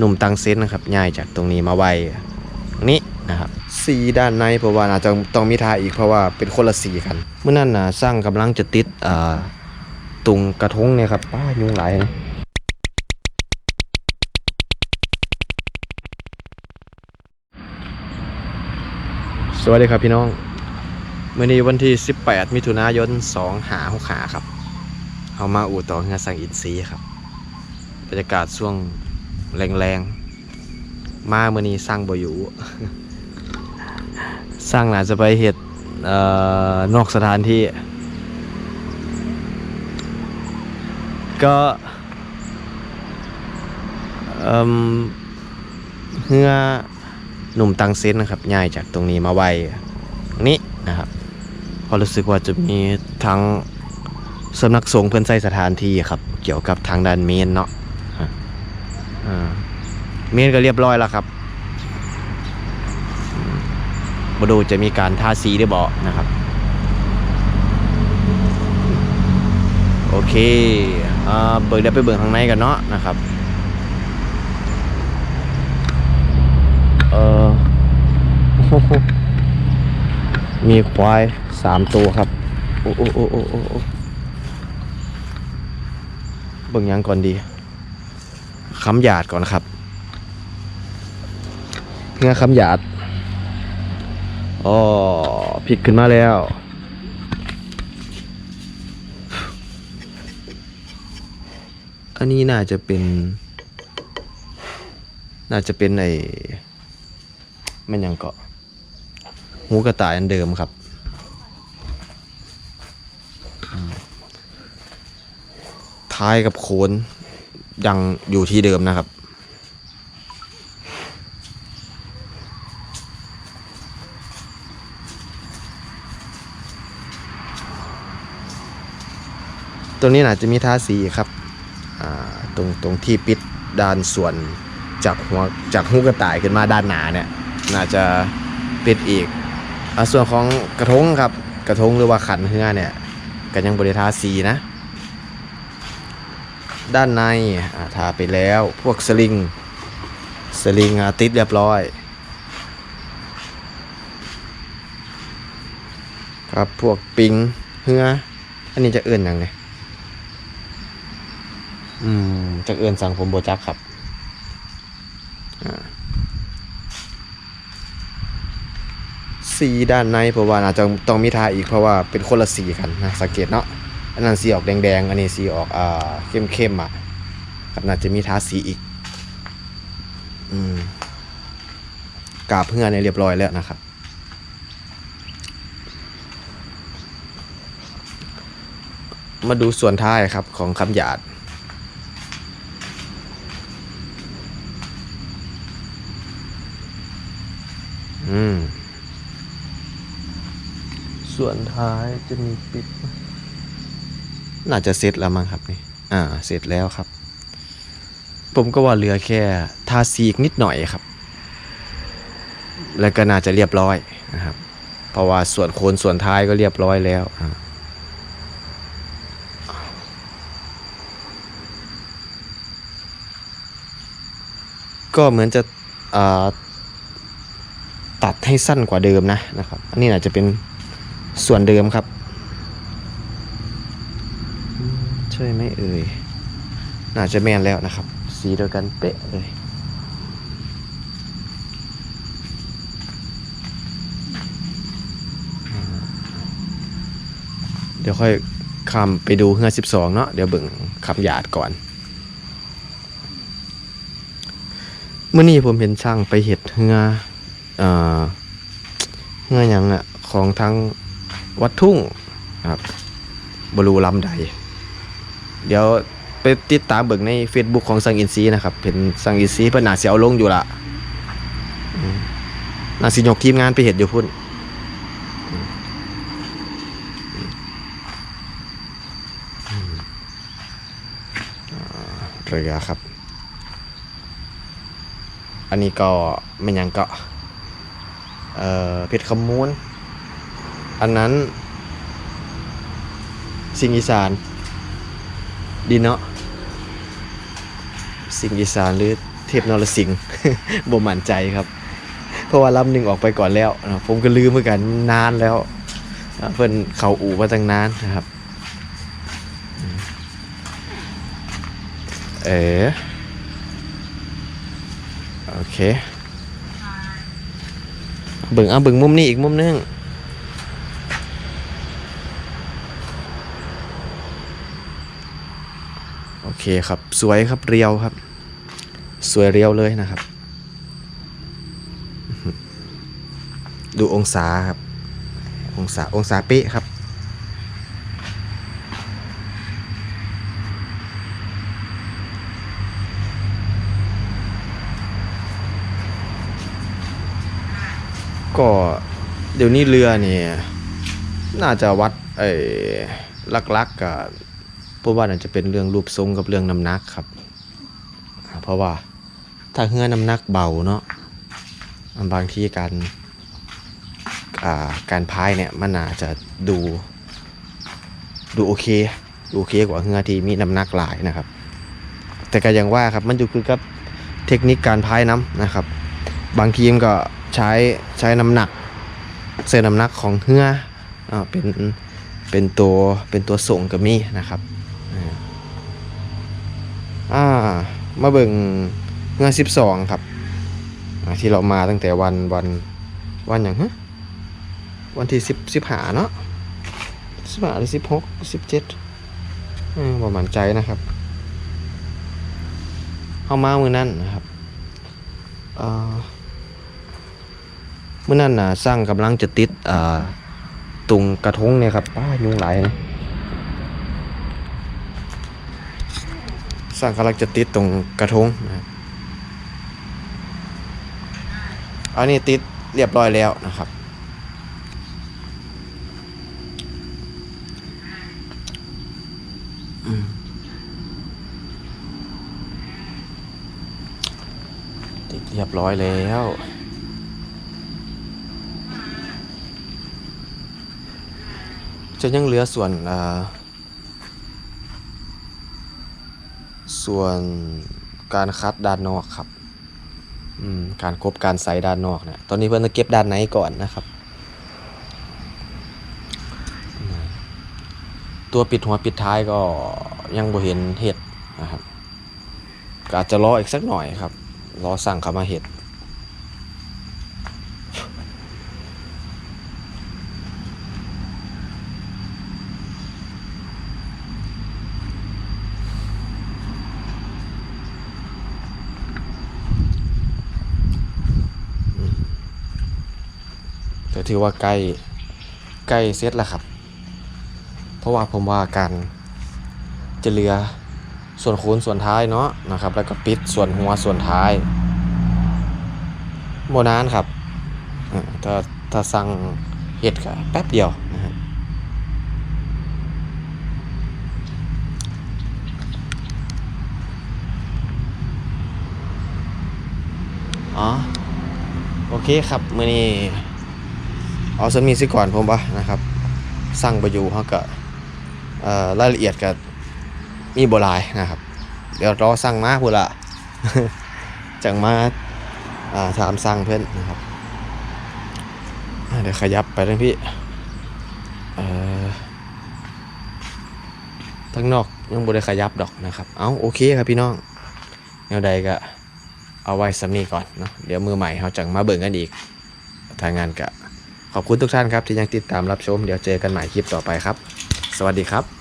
หนุ่มตังเซนนะครับย้ายจากตรงนี้มาไว้ตรงนี้นะครับสีด้านในเพราะว่าอาจจะต้องมีทาอีกเพราะว่าเป็นคนละสีกัน เมื่อนั้นนะสร้างกำลังจะติดอ่าตุงกระทงเนี่ยครับป้ายุงหลายนะสวัสดีครับพี่น้องเมื่อนี้วันที่ 18 มิถุนายน2หาหกขาครับ เอามาอู่ต่อเงาสังอินซีย์ครับบรรยากาศช่วง แรงๆ มาเมื่อนี้สร้างบ่อยู่ สร้างหนาจะไปเห็ดออนอกสถานที่ ก็เอ่มเฮือหนุ่มตังเซนนะครับย้ายจากตรงนี้มาไว้นี้นะครับพอรู้สึกว่าจะมีทั้งสำนักสงฆ์เพื่อนใช้สถานที่ครับ เกี่ยวกับทางด้านเมนเนาะ เมนก็เรียบร้อยแล้วครับมาดูจะมีการทาสีได้บ่นะครับ โอเคอ่าเบิกได้ไปเบิกข้างในกันเนาะนะครับเออมีควายสามตัวครับ โอ้โอ้โอ้โอ้โอ้เบิ่งหยังก่อนดี คำหยาดก่อนครับเงาคำหยาดอ๋อผิดขึ้นมาแล้ว อันนี้น่าจะเป็น น่าจะเป็นไอ้มันหยังเกาะหูกระต่ายอันเดิมครับอืมท้ายกับโคน ยังอยู่ที่เดิมนะครับ ตรงนี้อาจจะมีทาสีครับตรงตรงที่ปิดด้านส่วนจากหัวจากหูกระต่ายขึ้นมาด้านหนาเนี่ย น่าจะปิดอีกอส่วนของกระทงครับ กระทงหรือว่าขันเฮือเนี่ยก็ยังบริทาสีนะ ด้านในาทาไปแล้ว พวกสลิง สลิงติดเรียบร้อย ครับพวกปิงเฮืออันนี้จะเอื่นอย่างไงอืมจะเอื่นสั่งผมโบจักครับสีด้านในเพราะว่าอาจจะต้องมีทาอีกเพราะว่าเป็นคนละสีกันนะสังเกตเนาะ อันนั้นสีออกแดงๆ อันนี้สีออกอ่าเข้มๆอะครับน่าจะมีทาสีอีก อืมกาบเพื่อนี่เรียบร้อยแล้วนะครับ มาดูส่วนท้ายครับของคำหยาดอืม ส่วนท้ายจะมีปิด น่าจะเสร็จแล้วมั้งครับนี่อ่าเสร็จแล้วครับ ผมก็ว่าเหลือแค่ทาสีอีกนิดหน่อยครับ แล้วก็น่าจะเรียบร้อยนะครับ เพราะว่าส่วนโคนส่วนท้ายก็เรียบร้อยแล้วอ่าก็เหมือนจะตัดให้สั้นกว่าเดิมนะนะครับ อันนี้อาจจะเป็นส่วนเดิมครับ ใช่ไหมเอ่ยน่าจะแมนแล้วนะครับ สีเดียวกันเป๊ะเลยเดี๋ยวค่อยคำไปดูเฮือ12เนาะเดี๋ยวเบิ่งคำหยาดก่อนเมื่อนี้ผมเห็นช่างไปเห็ดเฮือเอ่อเฮือยังอะของทางวัดทุ่งครับบรูลำใด เดี๋ยวไปติดตามเบิ่งใน Facebook ของสังอินซีนะครับ เป็นสังอินซีเพิ่นน่าสิเอาลงอยู่ละน่าสิยกทีมงานไปเห็ดอยู่พุ่นเรือครับ อันนี้ก็ไม่นยังก็เอ่อเพชรขมูล อันนั้น สิงอีสาน ดีเนาะสิงอีสานหรือเทพนรสิงห์บ่มั่นใจครับ เพราะว่าลำหนึ่งออกไปก่อนแล้วนะผมก็ลืมเหมือนกันนานแล้วเพิ่นเขาอู่มาตั้งนานนะครับ เออโอเคเบิ่งเอาเบิ่งมุมนี้อีกมุมหนึง โอเคครับ สวยครับเรียวครับ สวยเรียวเลยนะครับ ดูองศาครับ องศาองศาเป๊ะครับก็เดี๋ยวนี้เรือเนี่ย น่าจะวัดเอ้ลักๆกับ เพราะว่าน่าจะเป็นเรื่องรูปทรงกับเรื่องน้ำหนักครับ เพราะว่าถ้าเฮือน้ำหนักเบาเนาะบางทีการาการพายเนี่ยมันอาจจะดูดูโอเคดูโอเคกว่าเฮือที่มีน้ำหนักหลายนะครับ แต่ก็ยังว่าครับมันอยู่คือกับเทคนิคการพายน้ำนะครับ บางทีมนก็ใช้ใช้น้ำหนักเส้นน้ำหนักของเฮืออ่าเป็นเป็นตัวเป็นตัวส่งก็มีนะครับ อ่า มาเบิ่งเฮือ12ครับที่เรามาตั้งแต่วันวันวันอย่างฮะวันที่10 15เนาะ15หรือ16 17อืมบ่มั่นใจนะครับเข้ามามือนั่นนะครับเมื่อนั้นน่ะสร้างกำลังจะติดตรงกระทงเนี่ยครับป้ายุงหลายนะ สร้างกำลังจะติดตรงกระทงนะครับอันนี้ติดเรียบร้อยแล้วนะครับ ติดเรียบร้อยแล้วจะยังเหลือส่วนอ่า ส่วนการคัดด้านนอกครับการครบการใส่ด้านนอกเนี่ยตอนนี้เพื่อนจะเก็บด้านในก่อนนะครับ ตัวปิดหัวปิดท้ายก็ยังบ่เห็นเห็ดนะครับก็อาจจะรออีกสักหน่อยครับ รอสั่งเขามาเห็ด ก็ถือว่าใกล้ใกล้เซตแล้วครับ เพราะว่าผมว่าการจะเหลือส่วนโคนส่วนท้ายเนาะนะครับ แล้วก็ปิดส่วนหัวส่วนท้ายโมนานครับถ้าถ้าสั่งเห็ดก็แป๊บเดียวนะครับอ๋อ โอเคครับ มือนี้ เอาสมีสิก่อนผมปะนะครับสั่งไปอยู่เขาก็เอ่อรายละเอียดก็มีโบหลายนะครับ เดี๋ยวรอสั่งมาพูดละจังมาถามสั่งเพื่อนนะครับเดี๋ยวขยับไปเลยพี่เอ่ทั้งนอกยังบ่ได้ขยับดอกนะครับ เอาโอเคครับพี่น้องแนวใดก็เอาไว้สำนีก่อนเนาะเดี๋ยวมือใหม่เขาจังมาเบิ่งกันอีกทางงานกะ ขอบคุณทุกท่านครับที่ยังติดตามรับชม เดี๋ยวเจอกันใหม่คลิปต่อไปครับ สวัสดีครับ